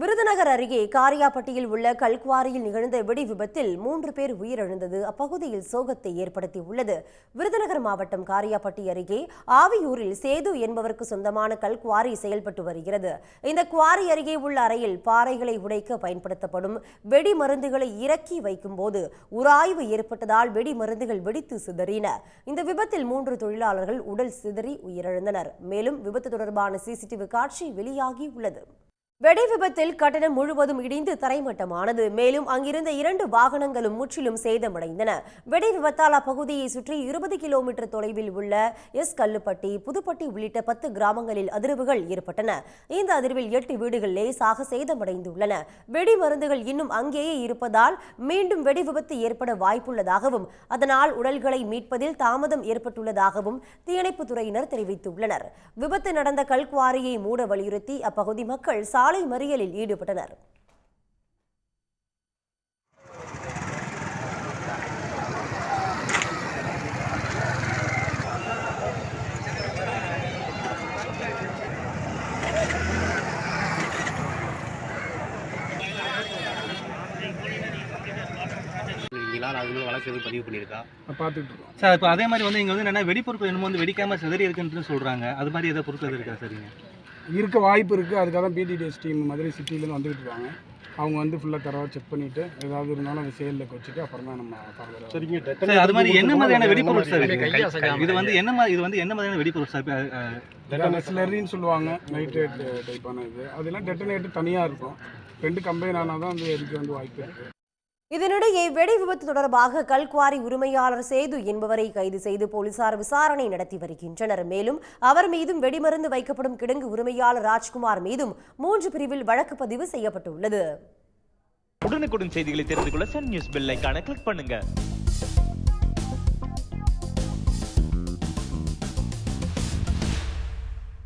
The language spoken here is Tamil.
விருதுநகர் அருகே காரியாப்பட்டியில் உள்ள கல்குவாரியில் நிகழ்ந்த வெடி விபத்தில் மூன்று பேர் உயிரிழந்தது. அப்பகுதியில் சோகத்தை ஏற்படுத்தியுள்ளது. விருதுநகர் மாவட்டம் காரியாப்பட்டி அருகே ஆவியூரில் சேது என்பவருக்கு சொந்தமான கல்குவாரி செயல்பட்டு வருகிறது. இந்த குவாரி அருகே உள்ள அறையில் பாறைகளை உடைக்க பயன்படுத்தப்படும் வெடி மருந்துகளை இறக்கி வைக்கும்போது உராய்வு ஏற்பட்டதால் வெடி மருந்துகள் வெடித்து சிதறின. இந்த விபத்தில் மூன்று தொழிலாளர்கள் உடல் சிதறி உயிரிழந்தனர். மேலும் விபத்து தொடர்பான சிசிடிவி காட்சி வெளியாகி உள்ளது. வெடி விபத்தில் கட்டணம் முழுவதும் இடிந்து தரைமட்டமானது. மேலும் அங்கிருந்த இரண்டு வாகனங்களும் முற்றிலும் சேதமடைந்தன. வெடி விபத்தால் அப்பகுதியை சுற்றி இருபது கிலோமீட்டர் தொலைவில் உள்ள எஸ் கல்லுப்பட்டி புதுப்பட்டி உள்ளிட்ட பத்து கிராமங்களில் அதிர்வுகள் ஏற்பட்டன. இந்த அதிர்வில் எட்டு வீடுகள் லேசாக சேதமடைந்துள்ளன. வெடி மருந்துகள் இன்னும் அங்கேயே இருப்பதால் மீண்டும் வெடி விபத்து ஏற்பட வாய்ப்புள்ளதாகவும் அதனால் உடல்களை மீட்பதில் தாமதம் ஏற்பட்டுள்ளதாகவும் தீயணைப்புத்துறையினர் தெரிவித்துள்ளனர். விபத்து நடந்த கல்குவாரியை மூட வலியுறுத்தி அப்பகுதி மக்கள் சாலை மறியலில் ஈடுபட்டனர். இருக்கீங்களா அது மேலே வழக்கு எதுவும் பதிவு பண்ணியிருக்கா? பார்த்துட்டு இருக்கோம். சார் இப்போ அதே மாதிரி வந்து இங்கே வந்து என்னென்ன வெடிப்பொருட்கள் என்னமோ வந்து வெடிக்காம சிதறி இருக்குன்னு சொல்கிறாங்க அது மாதிரி ஏதாவது பொருட்கள் எதுவும் இருக்கா சரிங்க இருக்க வாய்ப்பு இருக்குது அதுக்காக தான் பிடிடிஎஸ் டீம் மதுரை சிட்டிலேருந்து வந்துகிட்டு இருக்காங்க. அவங்க வந்து ஃபுல்லாக தரவாக செக் பண்ணிவிட்டு ஏதாவது இருந்தாலும் அதை செயலில் வச்சுட்டு அப்புறம் தான் நம்ம ஃபர்தராக சரிங்க சார் அது மாதிரி என்ன மாதிரியான வெடிப்பொருள் சார் இது? வந்து என்ன மாதிரி இது வந்து என்ன மாதிரியான வெடிப்பொருள் சார்? நெஸ்லரின்னு சொல்லுவாங்க. நைட்ரேட் டைப்பான இது. அதெல்லாம் டெட்டனேட்டு தனியாக இருக்கும். ரெண்டு கம்பைன் ஆனால் தான் வந்து எதுக்கு வந்து வாய்ப்பு இருக்குது இதனிடையே வெடி விபத்து தொடர்பாக கல்குவாரி உரிமையாளர் சேது என்பவரை கைது செய்து போலீசார் விசாரணை நடத்தி வருகின்றனர். மேலும் அவர் மீதும் வெடிமருந்து வைக்கப்படும் கிடங்கு உரிமையாளர் ராஜ்குமார் மீதும் மூன்று பிரிவில் வழக்கு பதிவு செய்யப்பட்டுள்ளது. உடனுக்குடன் செய்திகளை தெரிந்து கொள்ள சன் நியூஸ் பெல் கிளிக் பண்ணுங்க.